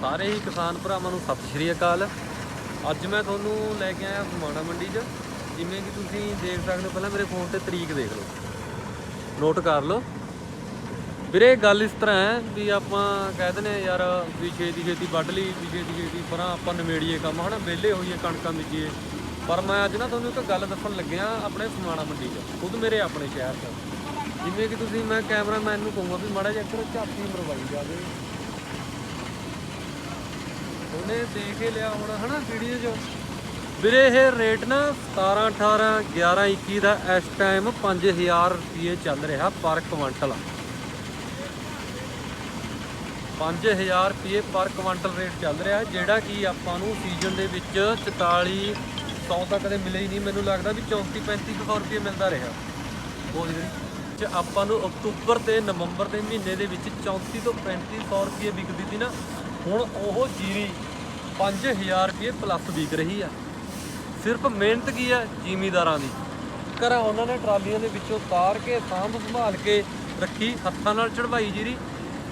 ਸਾਰੇ ਹੀ ਕਿਸਾਨ ਭਰਾਵਾਂ ਨੂੰ ਸਤਿ ਸ਼੍ਰੀ ਅਕਾਲ। ਅੱਜ ਮੈਂ ਤੁਹਾਨੂੰ ਲੈ ਕੇ ਆਇਆ ਫਮਾਣਾ ਮੰਡੀ 'ਚ। ਜਿਵੇਂ ਕਿ ਤੁਸੀਂ ਦੇਖ ਸਕਦੇ ਹੋ, ਪਹਿਲਾਂ ਮੇਰੇ ਫੋਨ ਤੇ ਤਰੀਕ ਦੇਖ ਲਓ। ਨੋਟ ਕਰ ਲਓ। ਵੀਰੇ, ਗੱਲ ਇਸ ਤਰ੍ਹਾਂ ਹੈ ਵੀ ਆਪਾਂ ਕਹਿ ਦਿੰਦੇ ਹਾਂ, ਯਾਰ ਵੀ ਛੇਤੀ ਛੇਤੀ ਵੱਢ ਲਈ, ਵੀ ਛੇਤੀ ਛੇਤੀ ਪਰਾਂ ਆਪਾਂ ਨਿਮੇੜੀਏ ਕੰਮ, ਹਨਾ? ਵਿਹਲੇ ਹੋਈਏ, ਕਣਕਾਂ ਬੀਜੀਏ। ਪਰ ਮੈਂ ਅੱਜ ਨਾ ਤੁਹਾਨੂੰ ਇੱਕ ਗੱਲ ਦੱਸਣ ਲੱਗਿਆ ਆਪਣੇ ਸਮਾਣਾ ਮੰਡੀ 'ਚ, ਖੁਦ ਮੇਰੇ ਆਪਣੇ ਸ਼ਹਿਰ 'ਚ। ਜਿਵੇਂ ਕਿ ਤੁਸੀਂ ਮੈਂ ਕੈਮਰਾਮੈਨ ਨੂੰ ਕਹੂੰਗਾ ਵੀ ਮਾੜਾ ਜਿਹਾ ਇੱਧਰ ਝਾਤੀ ਮਰਵਾਈ ਜਾਵੇ। ਉਹਨੇ ਦੇਖ ਹੀ ਲਿਆ ਹੁਣ, ਹਨਾ ਵੀਡੀਓ 'ਚ। ਵੀਰੇ, ਇਹ ਰੇਟ ਨਾ 17 18 11 21 ਦਾ ਇਸ ਟਾਈਮ 5000 ਰੁਪਏ ਚੱਲ ਰਿਹਾ ਪਰ ਕੁਇੰਟਲ 5000 ਰੁਪਏ ਪਰ ਕੁਆਂਟਲ ਰੇਟ ਚੱਲ ਰਿਹਾ, ਜਿਹੜਾ ਕਿ ਆਪਾਂ ਨੂੰ ਸੀਜ਼ਨ ਦੇ ਵਿੱਚ 44 100 ਤਾਂ ਕਦੇ ਮਿਲੇ ਹੀ ਨਹੀਂ। ਮੈਨੂੰ ਲੱਗਦਾ ਵੀ 34 3500 ਰੁਪਏ ਮਿਲਦਾ ਰਿਹਾ। ਉਹ ਜਿਹੜੀ ਚ ਆਪਾਂ ਨੂੰ ਅਕਤੂਬਰ ਤੇ ਨਵੰਬਰ ਦੇ ਮਹੀਨੇ ਦੇ ਵਿੱਚ 34 ਤੋਂ 3500 ਰੁਪਏ ਵਿਕਦੀ ਸੀ ਨਾ। ਹੁਣ ਉਹ ਜੀਰੀ 5000 ਰੁਪਏ ਪਲੱਸ ਵਿਕ ਰਹੀ ਆ। ਸਿਰਫ ਮਿਹਨਤ ਕੀ ਆ ਜ਼ਿਮੀਦਾਰਾਂ ਦੀ। ਘਰਾਂ ਉਹਨਾਂ ਨੇ ਟਰਾਲੀਆਂ ਦੇ ਵਿੱਚੋਂ ਤਾਰ ਕੇ, ਸਾਂਭ ਸੰਭਾਲ ਕੇ ਰੱਖੀ, ਹੱਥਾਂ ਨਾਲ ਚੜਵਾਈ ਜੀਰੀ।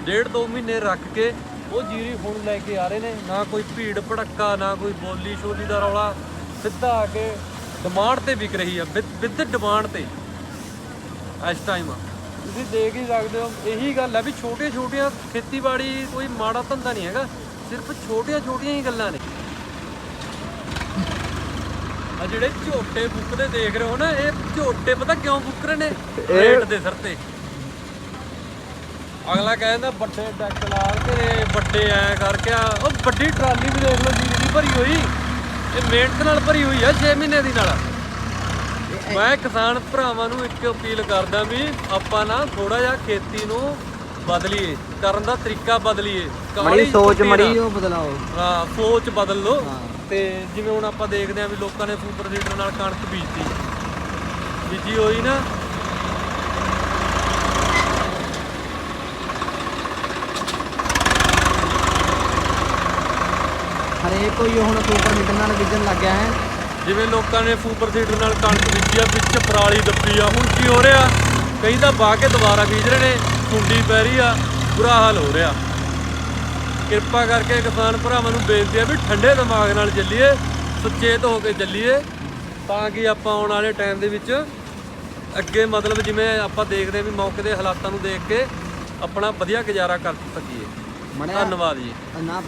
ਡੇਢ ਦੋ ਮਹੀਨੇ ਰੱਖ ਕੇ ਉਹ ਜੀਰੀ ਹੁਣ ਲੈ ਕੇ ਆ ਰਹੇ ਨੇ। ਨਾ ਕੋਈ ਭੀੜ ਭੜੱਕਾ, ਨਾ ਕੋਈ ਬੋਲੀ ਸ਼ੋਲੀ ਦਾ ਰੌਲਾ। ਸਿੱਧਾ ਆ ਕੇ ਡਿਮਾਂਡ ਤੇ ਵਿਕ ਰਹੀ ਆ, ਵਿਦ ਡਿਮਾਂਡ ਤੇ। ਇਸ ਟਾਈਮ ਤੁਸੀਂ ਦੇਖ ਹੀ ਸਕਦੇ ਹੋ, ਇਹੀ ਗੱਲ ਹੈ ਵੀ ਛੋਟੇ ਛੋਟੀਆਂ ਖੇਤੀਬਾੜੀ ਕੋਈ ਮਾੜਾ ਧੰਦਾ ਨਹੀਂ ਹੈਗਾ। ਸਿਰਫ ਛੋਟੀਆਂ ਛੋਟੀਆਂ ਹੀ ਗੱਲਾਂ ਨੇ। ਆ ਜਿਹੜੇ ਝੋਟੇ ਬੁੱਕਦੇ ਦੇਖ ਰਹੇ ਹੋ ਨਾ ਇਹ ਝੋਟੇ ਪਤਾ ਕਿਉਂ ਬੁੱਕ ਰਹੇ ਨੇ? ਰੇਟ ਦੇ ਸਿਰ ਤੇ। ਅਗਲਾ ਕਹਿੰਦਾ ਵੱਡੇ ਡੈਕ ਲਾ ਕੇ ਵੱਡੇ ਐ ਕਰਕੇ ਆ। ਉਹ ਵੱਡੀ ਟਰਾਲੀ ਵੀ ਦੇਖ ਲਓ ਜੀਰੀ ਦੀ ਭਰੀ ਹੋਈ। ਇਹ ਮਿਹਨਤ ਨਾਲ ਭਰੀ ਹੋਈ ਆ 6 ਮਹੀਨੇ ਦੀ ਨਾਲ। ਮੈਂ ਕਿਸਾਨ ਭਰਾਵਾਂ ਨੂੰ ਇੱਕ ਅਪੀਲ ਕਰਦਾ ਵੀ ਆਪਾਂ ਨਾ ਥੋੜਾ ਜਿਹਾ ਖੇਤੀ ਨੂੰ ਬਦਲੀਏ ਕਰਨ ਦਾ ਤਰੀਕਾ ਬਦਲੀਏ। ਮੜੀ ਸੋਚ ਮੜੀ ਉਹ ਬਦਲਾਓ। ਹਾਂ ਸੋਚ ਬਦਲ ਲਓ। ਹਾਂ। ਤੇ ਜਿਵੇਂ ਹੁਣ ਆਪਾਂ ਦੇਖਦੇ ਆਂ ਵੀ ਲੋਕਾਂ ਨੇ ਸੁਪਰ ਸੀਡਰ ਨਾਲ ਕਣਕ ਬੀਜਤੀ। ਬੀਜੀ ਹੋਈ ਨਾ। ਹਰੇਕ ਕੋਈ ਹੁਣ ਸੁਪਰ ਮੀਟਰ ਨਾਲ ਵਿਜਣ ਲੱਗ ਗਿਆ ਹੈ। ਜਿਵੇਂ ਲੋਕਾਂ ਨੇ ਸੁਪਰ ਸੀਡਰ ਨਾਲ ਕਣਕ ਬੀਜੀ ਆ ਵਿੱਚ ਪਰਾਲੀ ਦੱਬੀ ਆ ਹੁਣ ਕੀ ਹੋ ਰਿਹਾ? ਕਈ ਤਾਂ ਬਾਹ ਕੇ ਦੁਬਾਰਾ ਬੀਜ ਰਹੇ ਨੇ। ਕੁੰਡੀ ਪੈ ਰਹੀ ਆ ਬੁਰਾ ਹਾਲ ਹੋ ਰਿਹਾ। ਕਿਰਪਾ ਕਰਕੇ ਕਿਸਾਨ ਭਰਾਵਾਂ ਨੂੰ ਬੇਨਤੀ ਆ ਵੀ ਠੰਡੇ ਦਿਮਾਗ ਨਾਲ ਚੱਲੀਏ ਸੁਚੇਤ ਹੋ ਕੇ ਚੱਲੀਏ ਤਾਂ ਕਿ ਆਪਾਂ ਆਉਣ ਵਾਲੇ ਟਾਈਮ ਦੇ ਵਿੱਚ ਅੱਗੇ ਮਤਲਬ ਜਿਵੇਂ ਆਪਾਂ ਦੇਖਦੇ ਹਾਂ ਵੀ ਮੌਕੇ ਦੇ ਹਾਲਾਤਾਂ ਨੂੰ ਦੇਖ ਕੇ ਆਪਣਾ ਵਧੀਆ ਗੁਜ਼ਾਰਾ ਕਰ ਸਕੀਏ। ਧੰਨਵਾਦ ਜੀ।